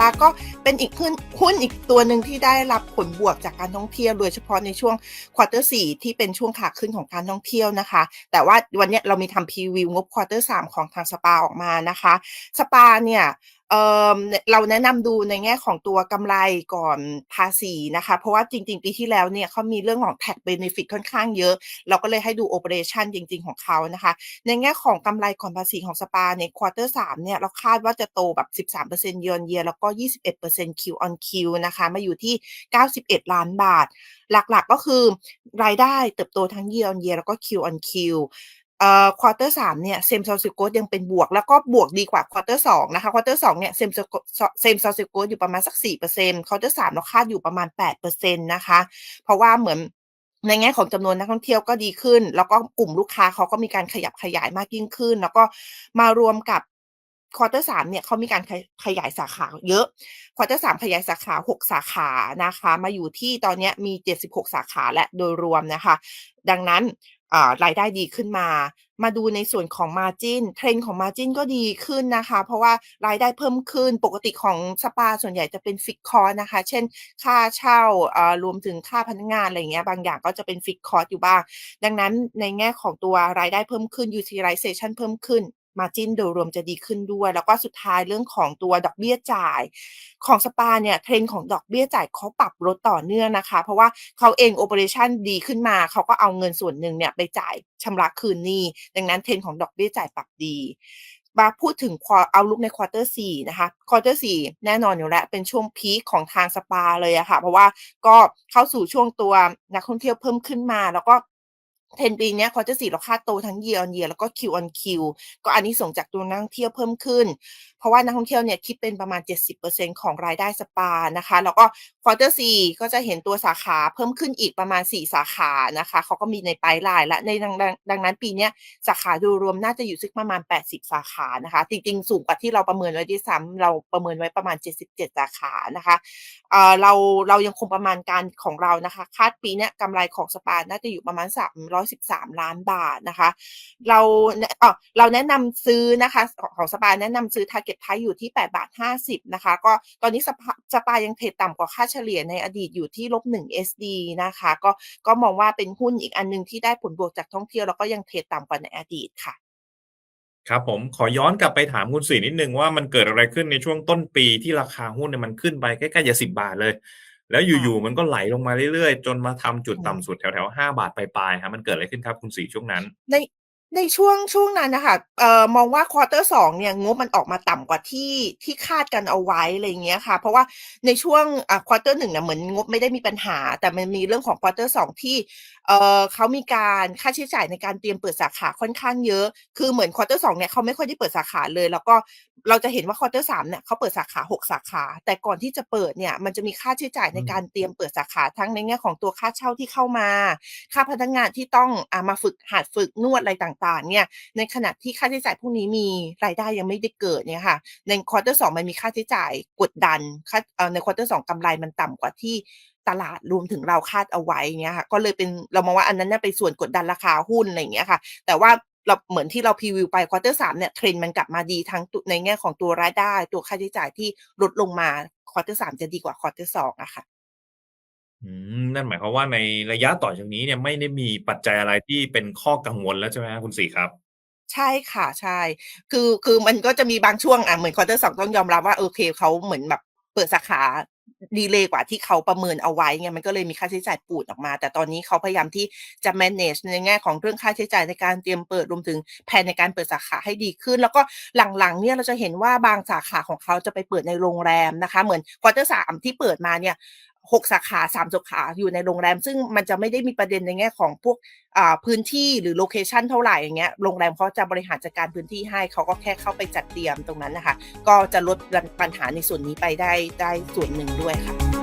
ปาก็เป็นอีกหุ้นหุ้นอีกตัวหนึ่งที่ได้รับผลบวกจากการท่องเที่ยวโดยเฉพาะในช่วงควอเตอร์สี่ที่เป็นช่วงขาขึ้นของการท่องเที่ยวนะคะ แต่ว่าวันนี้เรามีทำพรีวิวงบควอเตอร์สามของทางสปาออกมานะคะ สปาเนี่ยเเราแนะนำดูในแง่ของตัวกำไรก่อนภาษีนะคะ เพราะว่าจริง ๆ ปีที่แล้วเนี่ยเขามีเรื่องของ tax benefit ค่อนข้างเยอะ เราก็เลยให้ดู operation จริง ๆ ของเขานะคะ ในแง่ของกำไรก่อนภาษีของสปาในควอเตอร์สามเนี่ยเราคาดว่าจะโตแบบ 13% year on year แล้วก็ 21% Q on Q นะคะ มาอยู่ที่ 91 ล้านบาท หลักๆก็คือรายได้เติบโตทั้ง year on year แล้วก็ Q on Q เอ่อควอเตอร์สามเนี่ยเซมซอลซิโกยังเป็นบวก แล้วก็บวกดีกว่าควอเตอร์สองนะคะควอเตอร์สองเนี่ยเซมเซมซอลซิโกอยู่ประมาณสักสี่เปอร์เซ็นต์ควอเตอร์สามเราคาดอยู่ประมาณแปดเปอร์เซ็นต์นะคะ เพราะว่าเหมือนในแง่ของจำนวนนักท่องเที่ยวก็ดีขึ้น แล้วก็กลุ่มลูกค้าเขาก็มีการขยับขยายมากยิ่งขึ้น แล้วก็มารวมกับควอเตอร์สามเนี่ยเขามีการขยายสาขาเยอะควอเตอร์สามขยายสาขาหกสาขานะคะ มาอยู่ที่ตอนนี้มีเจ็ดสิบหกสาขาและโดยรวมนะคะ ดังนั้น รายได้ดีขึ้นมา มาดูในส่วนของ Margin เทรนของ Margin ก็ดีขึ้นนะคะ เพราะว่ารายได้เพิ่มขึ้นปกติของสปาส่วนใหญ่จะเป็นฟิกคอร์นะคะ เช่น ค่าเช่ารวมถึงค่าพนักงานอะไรเงี้ยบางอย่างก็จะเป็นฟิกคอร์อยู่บ้าง ดังนั้นในแง่ของตัวรายได้เพิ่มขึ้น utilization เพิ่มขึ้น Margin โดยรวมจะดีขึ้นด้วย แล้วก็สุดท้ายเรื่องของตัวดอกเบี้ยจ่าย ของสปาเนี่ยเทรนของดอกเบี้ยจ่ายเขาปรับลดต่อเนื่องนะคะ เพราะว่าเขาเองโอเปอเรชันดีขึ้นมา เขาก็เอาเงินส่วนหนึ่งเนี่ยไปจ่ายชำระคืนหนี้ ดังนั้นเทรนของดอกเบี้ยจ่ายปรับดีมาพูดถึงเอาลุกในควอเตอร์สี่นะคะควอเตอร์สี่แน่นอนอยู่แล้ว เป็นช่วงพีคของทางสปาเลยอะค่ะ เพราะว่าก็เข้าสู่ช่วงตัวนักท่องเที่ยวเพิ่มขึ้นมา แล้วก็ เทนปีนี้เตอร์สี่เราคาดโตทั้ง year on year แล้วก็ Q on Q ก็อันนี้ส่งจากตัวนักท่องเที่ยวเพิ่มขึ้น เพราะว่านักท่องเที่ยวเนี่ยคิดเป็นประมาณ 70%ของรายได้สปานะคะ แล้วก็ควอเตอร์สี่ก็จะเห็นตัวสาขาเพิ่มขึ้นอีกประมาณ 4 สาขานะคะเขาก็มีในปลายลายและในดังดังนั้นปีนี้สาขาดูรวมน่าจะอยู่ซึกประมาณ 80 สาขานะคะ จริงๆ สูงกว่าที่เราประเมินไว้ด้วยซ้ำเราประเมินไว้ประมาณ 77 สาขานะคะเอ่อเราเรายังคงประมาณการของเรานะคะ คาดปีนี้กำไรของสปาน่าจะอยู่ประมาณ313ล้านบาทนะคะ เราเออเราแนะนำซื้อนะคะของสปาแนะนำซื้อ target price อยู่ที่8บาท50นะคะก็ตอนนี้สปาสปายังเทรดต่ำกว่าค่าเฉลี่ยในอดีตอยู่ที่ลบ1 SD นะคะก็ก็มองว่าเป็นหุ้นอีกอันนึงที่ได้ผลบวกจากท่องเที่ยวแล้วก็ยังเทรดต่ำกว่าในอดีตค่ะครับผมขอย้อนกลับไปถามคุณศรีนิดนึงว่ามันเกิดอะไรขึ้นในช่วงต้นปีที่ราคาหุ้นเนี่ยมันขึ้นไปใกล้ๆจะสิบาทเลย แล้วอยู่ๆมันก็ไหลลงมาเรื่อยๆ จนมาทำจุดต่ำสุดแถวๆห้าบาทปลายๆครับมันเกิดอะไรขึ้นครับคุณศรีช่วงนั้น ในในช่วงช่วงนั้นนะคะเอ่อมองว่าควอเตอร์สองเนี่ยงบมันออกมาต่ำกว่าที่ที่คาดกันเอาไว้อะไรเงี้ยค่ะ เพราะว่าในช่วงอ่าควอเตอร์หนึ่งเนี่ยเหมือนงบไม่ได้มีปัญหา แต่มันมีเรื่องของควอเตอร์สองที่เอ่อเขามีการค่าใช้จ่ายในการเตรียมเปิดสาขาค่อนข้างเยอะ คือเหมือนควอเตอร์สองเนี่ยเขาไม่ค่อยได้เปิดสาขาเลย แล้วก็ เราจะเห็นว่าควอเตอร์สามเนี่ยเขาเปิดสาขาหกสาขา แต่ก่อนที่จะเปิดเนี่ยมันจะมีค่าใช้จ่ายในการเตรียมเปิดสาขาทั้งในแง่ของตัวค่าเช่าที่เข้ามา ค่าพนักงานที่ต้องอ่ามาฝึกหัดฝึกนวดอะไรต่างๆเนี่ยในขณะที่ค่าใช้จ่ายพวกนี้มีรายได้ยังไม่ได้เกิดเนี่ยค่ะในควอเตอร์สองมันมีค่าใช้จ่ายกดดันค่าเอ่อในควอเตอร์สองกำไรมันต่ำกว่าที่ตลาดรวมถึงเราคาดเอาไว้เนี่ยค่ะก็เลยเป็นเรามองว่าอันนั้นน่ะเป็นส่วนกดดันราคาหุ้นอะไรอย่างเงี้ยค่ะ แต่ว่า เราเหมือนที่เราพรีวิวไปควอเตอร์สามเนี่ยเทรนด์มันกลับมาดีทั้งในแง่ของตัวรายได้ ตัวค่าใช้จ่ายที่ลดลงมาควอเตอร์สามจะดีกว่าควอเตอร์สองอะค่ะอืมนั่นหมายความว่าในระยะต่อจากนี้เนี่ยไม่ได้มีปัจจัยอะไรที่เป็นข้อกังวลแล้วใช่ไหมครับคุณศรีครับ ใช่ค่ะใช่ คือคือมันก็จะมีบางช่วงอะเหมือนควอเตอร์สองต้องยอมรับว่าโอเคเขาเหมือนแบบเปิดสาขา ดีเลยกว่าที่เขาประเมินเอาไว้ไงมันก็เลยมีค่าใช้จ่ายปูดออกมา แต่ตอนนี้เขาพยายามที่จะ manage ในแง่ของเรื่องค่าใช้จ่ายในการเตรียมเปิดรวมถึงแผนในการเปิดสาขาให้ดีขึ้น แล้วก็หลังๆเนี่ยเราจะเห็นว่าบางสาขาของเขาจะไปเปิดในโรงแรมนะคะ เหมือนควอเตอร์สามที่เปิดมาเนี่ย หกสาขาสามสาขาอยู่ในโรงแรม ซึ่งมันจะไม่ได้มีประเด็นในแง่ของพวกพื้นที่หรือโลเคชันเท่าไหร่อย่างเงี้ยโรงแรมเขาจะบริหารจัดการพื้นที่ให้เขาก็แค่เข้าไปจัดเตรียมตรงนั้นนะคะ ก็จะลดปัญหาในส่วนนี้ไปได้ได้ส่วนหนึ่งด้วยค่ะ